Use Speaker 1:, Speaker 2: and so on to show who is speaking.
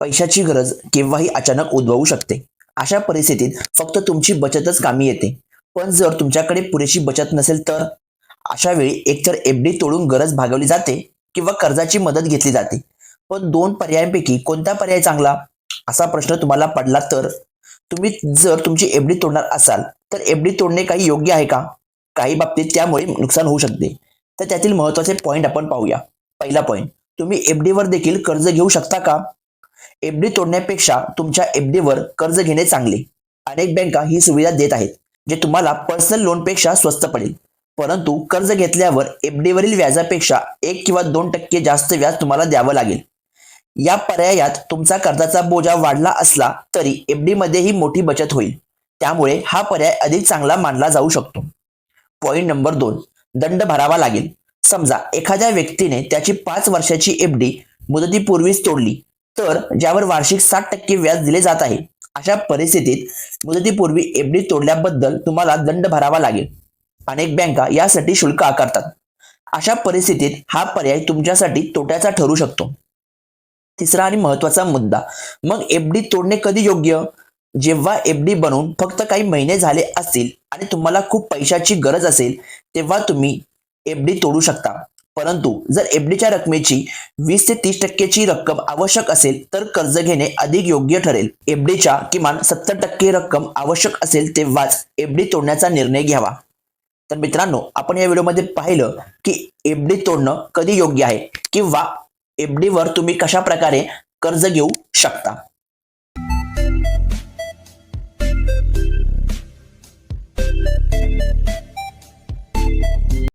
Speaker 1: पैशाची गरज केव्हाही अचानक उद्भवू शकते. अशा परिस्थितीत फक्त तुमची बचतच कामी येते. पण जर तुमच्याकडे पुरेशी बचत नसेल तर? अशा वेळी एकतर एफडी तोडून गरज भागवली जाते किंवा कर्जाची मदत घेतली जाते. पण दोन पर्यायांपैकी कोणता पर्याय चांगला? असा प्रश्न तुम्हाला पडला तर? तुम्ही जर तुमची एफडी तोडणार असाल तर एफडी तोडणे काही योग्य आहे का? काही बाबतीत त्यामुळे नुकसान होऊ शकते. तर त्यातील महत्त्वाचे पॉईंट आपण पाहूया. पहिला पॉईंट तुम्ही एफडी वर देखील कर्ज घेऊ शकता का? एफडी तोडण्यापेक्षा तुमच्या एफडी वर कर्ज घेणे चांगले. अनेक बँका ही सुविधा देत आहेत जे तुम्हाला पर्सनल लोनपेक्षा स्वस्त पडेल. परंतु कर्ज घेतल्यावर एफडी वरील व्याजापेक्षा एक किंवा दोन टक्के जास्त व्याज तुम्हाला द्यावं लागेल. या पर्यायात तुमचा कर्जाचा बोजा वाढला असला तरी एफडी मध्येही मोठी बचत होईल. त्यामुळे हा पर्याय अधिक चांगला मानला जाऊ शकतो. पॉईंट नंबर दोन दंड भरावा लागेल. समजा एखाद्या व्यक्तीने त्याची पाच वर्षाची एफडी मुदतीपूर्वीच तोडली तर ज्यावर वार्षिक साठ टक्के व्याज दिले जात आहे. अशा परिस्थितीत मुदतीपूर्वी एफडी तोडल्याबद्दल तुम्हाला दंड भरावा लागेल. अनेक बँका यासाठी शुल्क आकारतात. अशा परिस्थितीत हा पर्याय तुमच्यासाठी तोट्याचा ठरू शकतो. तिसरा आणि महत्त्वाचा मुद्दा मग एफडी तोडणे कधी योग्य? जेव्हा एफडी बनवून फक्त काही महिने झाले असतील आणि तुम्हाला खूप पैशाची गरज असेल तेव्हा तुम्ही एफडी तोडू शकता. परंतु जर एफडीच्या रकमेची वीस ते तीस टक्केची रक्कम आवश्यक असेल तर कर्ज घेणे अधिक योग्य ठरेल. एफडीच्या किमान सत्तर टक्के रक्कम आवश्यक असेल तेव्हाच एफडी तोडण्याचा निर्णय घ्यावा. तर मित्रांनो आपण या व्हिडिओमध्ये पाहिलं की एफडी तोडणं कधी योग्य आहे किंवा एफडी वर तुम्ही कशा प्रकारे कर्ज घेऊ शकता.